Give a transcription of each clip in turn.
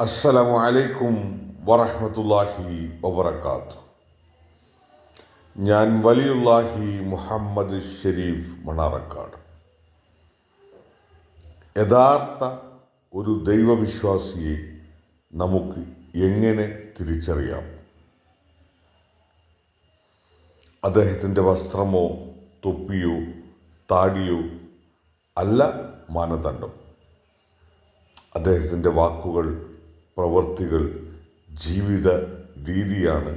അസ്സലാമു അലൈക്കും വറഹമത്തല്ലാഹി വബറകാത്ത്. ഞാൻ വലിയുല്ലാഹി മുഹമ്മദ് ഷെരീഫ് മണാറക്കാട് യഥാർത്ഥ ഒരു ദൈവവിശ്വാസിയെ നമുക്ക് എങ്ങനെ തിരിച്ചറിയാം? അദ്ദേഹത്തിന്റെ വസ്ത്രമോ തൊപ്പിയോ താടിയോ അല്ല മാനദണ്ഡം. അദ്ദേഹത്തിന്റെ വാക്കുകൾ പ്രവൃത്തികൾ ജീവിത രീതിയാണ്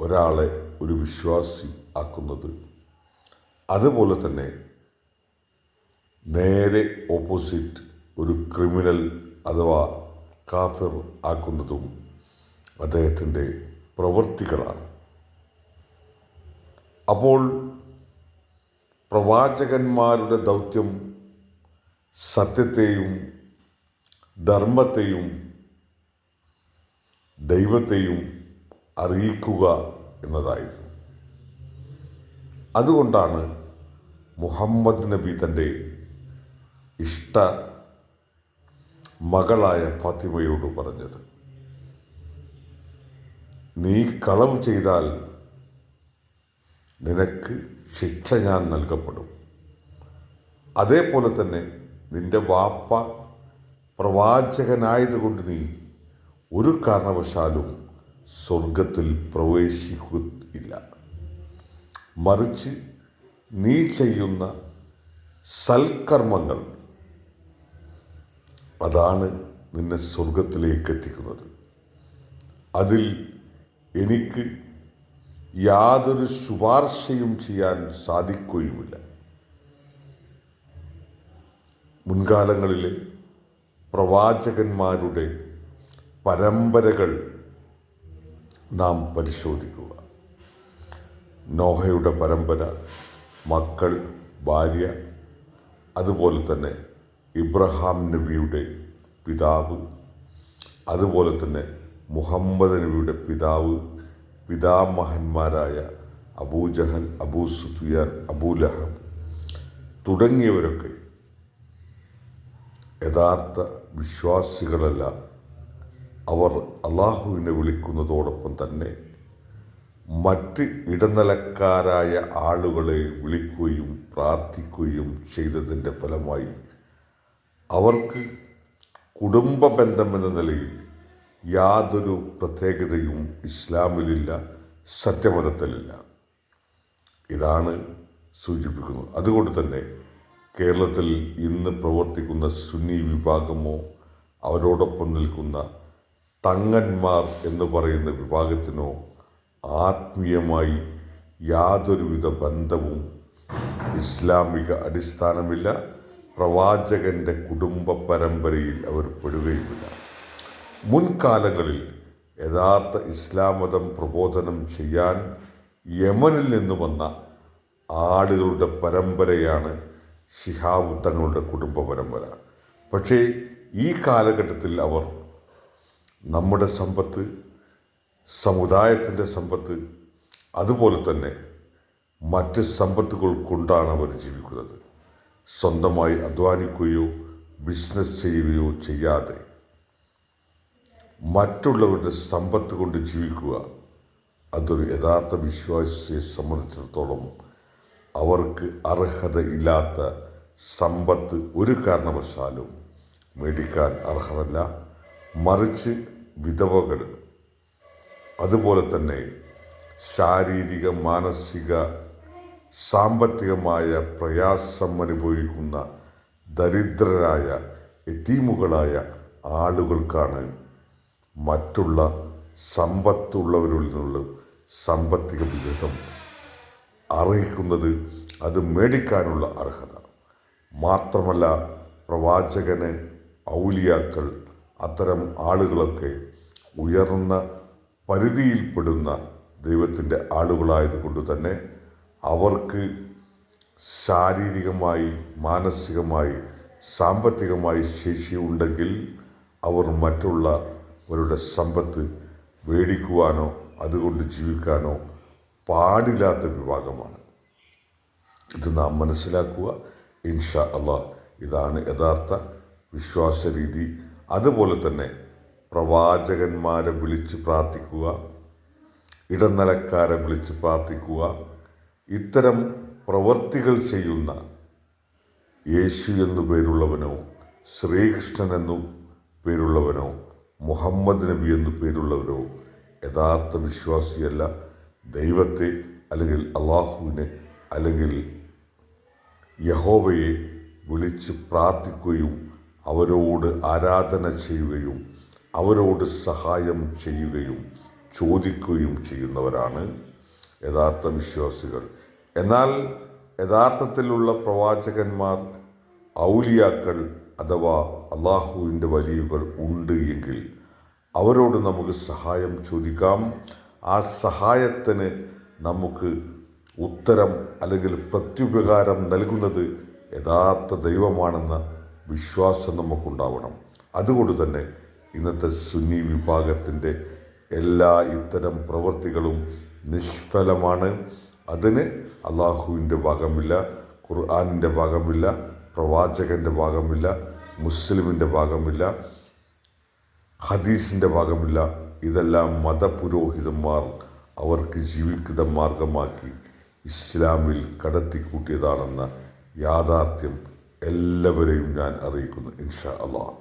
ഒരാളെ ഒരു വിശ്വാസി ആക്കുന്നത്. അതുപോലെ തന്നെ നേരെ ഓപ്പോസിറ്റ് ഒരു ക്രിമിനൽ അഥവാ കാഫിർ ആക്കുന്നതും അദ്ദേഹത്തിന്റെ പ്രവൃത്തികളാണ് അപ്പോൾ പ്രവാചകന്മാരുടെ ദൗത്യം സത്യത്തെയും ധർമ്മത്തെയും ദൈവത്തെയും അറിയിക്കുക എന്നതായിരുന്നു. അതുകൊണ്ടാണ് മുഹമ്മദ് നബി തന്റെ ഇഷ്ട മകളായ ഫാത്തിമയോട് പറഞ്ഞത്. നീ കളവ് ചെയ്താൽ നിനക്ക് ശിക്ഷ ഞാൻ നൽകപ്പെടും. അതേപോലെ തന്നെ നിന്റെ വാപ്പ പ്രവാചകനായതുകൊണ്ട് നീ ഒരു കാരണവശാലും സ്വർഗത്തിൽ പ്രവേശിക്കുകയില്ല മറിച്ച് നീ ചെയ്യുന്ന സൽക്കർമ്മങ്ങൾ അതാണ് നിന്നെ സ്വർഗത്തിലേക്ക് എത്തിക്കുന്നത്. അതിൽ എനിക്ക് യാതൊരു ശുപാർശയും ചെയ്യാൻ സാധിക്കുകയുമില്ല. മുൻകാലങ്ങളിലെ പ്രവാചകന്മാരുടെ പരമ്പരകൾ നാം പരിശോധിക്കുക. നോഹയുടെ പരമ്പര മക്കൾ ഭാര്യ അതുപോലെ തന്നെ ഇബ്രഹാം നബിയുടെ പിതാവ് അതുപോലെ തന്നെ മുഹമ്മദ് നബിയുടെ പിതാവ് പിതാമഹന്മാരായ അബൂജഹൽ അബൂ സുഫിയാൻ അബൂലഹബ് തുടങ്ങിയവരൊക്കെ യഥാർത്ഥ വിശ്വാസികളല്ല. അവർ അള്ളാഹുവിനെ വിളിക്കുന്നതോടൊപ്പം തന്നെ മറ്റ് ഇടനിലക്കാരായ ആളുകളെ വിളിക്കുകയും പ്രാർത്ഥിക്കുകയും ചെയ്തതിന്റെ ഫലമായി അവർക്ക് കുടുംബ ബന്ധമെന്ന നിലയിൽ യാതൊരു പ്രത്യേകതയും ഇസ്ലാമിലില്ല സത്യമതത്തിലില്ല. ഇതാണ് സൂചിപ്പിക്കുന്നത്. അതുകൊണ്ട് തന്നെ കേരളത്തിൽ ഇന്ന് പ്രവർത്തിക്കുന്ന സുന്നി വിഭാഗമോ അവരോടൊപ്പം നിൽക്കുന്ന തങ്ങന്മാർ എന്ന് പറയുന്ന വിഭാഗത്തിനോ ആത്മീയമായി യാതൊരുവിധ ബന്ധവും ഇസ്ലാമിക അടിസ്ഥാനമില്ല. പ്രവാചകന്റെ കുടുംബ പരമ്പരയിൽ അവർ പെടുകയുമില്ല. മുൻകാലങ്ങളിൽ യഥാർത്ഥ ഇസ്ലാം മതം പ്രബോധനം ചെയ്യാൻ യമനിൽ നിന്ന് വന്ന ആളുകളുടെ പരമ്പരയാണ് ഷിഹാബ് തങ്ങളുടെ കുടുംബ പരമ്പര. പക്ഷേ ഈ കാലഘട്ടത്തിൽ അവർ നമ്മുടെ സമ്പത്ത് സമുദായത്തിന്റെ സമ്പത്ത് അതുപോലെ തന്നെ മറ്റ് സമ്പത്തുകൾ കൊണ്ടാണ് അവർ ജീവിക്കുന്നത്. സ്വന്തമായി അധ്വാനിക്കുകയോ ബിസിനസ് ചെയ്യുകയോ ചെയ്യാതെ മറ്റുള്ളവരുടെ സമ്പത്ത് കൊണ്ട് ജീവിക്കുക അതൊരു യഥാർത്ഥ വിശ്വാസിയെ സംബന്ധിച്ചിടത്തോളം അവർക്ക് അർഹതയില്ലാത്ത സമ്പത്ത് ഒരു കാരണവശാലും മേടിക്കാൻ അർഹമല്ല മറിച്ച് വിധവകൾ. അതുപോലെ തന്നെ ശാരീരിക മാനസിക സാമ്പത്തികമായ പ്രയാസം അനുഭവിക്കുന്ന ദരിദ്രരായ എത്തീമുകളായ ആളുകൾക്കാണ് മറ്റുള്ള സമ്പത്തുള്ളവരിൽ നിന്നുള്ള സാമ്പത്തിക വിഹിതം. അർഹിക്കുന്നത് അത് മേടിക്കാനുള്ള അർഹത. മാത്രമല്ല പ്രവാചകന് ഔലിയാക്കൾ അത്തരം ആളുകളൊക്കെ ഉയർന്ന പരിധിയിൽപ്പെടുന്ന ദൈവത്തിന്റെ ആളുകളായതുകൊണ്ട് തന്നെ അവർക്ക് ശാരീരികമായി മാനസികമായി സാമ്പത്തികമായി ശേഷിയുണ്ടെങ്കിൽ അവർ മറ്റുള്ളവരുടെ സമ്പത്ത് മേടിക്കുവാനോ അതുകൊണ്ട് ജീവിക്കാനോ പാടില്ലാത്ത വിഭാഗമാണ്. ഇത് നാം മനസ്സിലാക്കുക. ഇൻഷാ അള്ളാഹ് ഇതാണ് യഥാർത്ഥ വിശ്വാസ രീതി അതുപോലെ തന്നെ പ്രവാചകന്മാരെ വിളിച്ച് പ്രാർത്ഥിക്കുക ഇടനിലക്കാരെ വിളിച്ച് പ്രാർത്ഥിക്കുക. ഇത്തരം പ്രവർത്തികൾ ചെയ്യുന്ന യേശു എന്നു പേരുള്ളവനോ ശ്രീകൃഷ്ണൻ എന്നു പേരുള്ളവനോ മുഹമ്മദ് നബി എന്നു പേരുള്ളവരോ യഥാർത്ഥ വിശ്വാസിയല്ല. ദൈവത്തെ അല്ലെങ്കിൽ അള്ളാഹുവിനെ അല്ലെങ്കിൽ യഹോവയെ വിളിച്ച് പ്രാർത്ഥിക്കുകയും അവരോട് ആരാധന ചെയ്യുകയും അവരോട് സഹായം ചെയ്യുകയും ചോദിക്കുകയും ചെയ്യുന്നവരാണ് യഥാർത്ഥ വിശ്വാസികൾ. എന്നാൽ യഥാർത്ഥത്തിലുള്ള പ്രവാചകന്മാർ ഔലിയാക്കൾ അഥവാ അള്ളാഹുവിന്റെ വലിയുകൾ ഉണ്ട് എങ്കിൽ അവരോട് നമുക്ക് സഹായം ചോദിക്കാം. ആ സഹായത്തിന് നമുക്ക് ഉത്തരം അല്ലെങ്കിൽ പ്രത്യുപകാരം നൽകുന്നത് യഥാർത്ഥ ദൈവമാണെന്ന വിശ്വാസം നമുക്കുണ്ടാവണം. അതുകൊണ്ട് തന്നെ ഇന്നത്തെ സുന്നി വിഭാഗത്തിന്റെ എല്ലാ ഇത്തരം പ്രവൃത്തികളും നിഷ്ഫലമാണ്. അതിന് അള്ളാഹുവിന്റെ ഭാഗമില്ല ഖുർആാനിന്റെ ഭാഗമില്ല പ്രവാചകന്റെ ഭാഗമില്ല മുസ്ലിമിന്റെ ഭാഗമില്ല ഹദീസിന്റെ ഭാഗമില്ല. ഇതെല്ലാം മതപുരോഹിതന്മാർ അവർക്ക് ജീവിക്കുന്ന മാർഗമാക്കി ഇസ്ലാമിൽ കടത്തിക്കൂട്ടിയതാണെന്ന യാഥാർത്ഥ്യം എല്ലാവരെയും ഞാൻ അറിയിക്കുന്നു ഇൻഷാ അള്ളാഹ്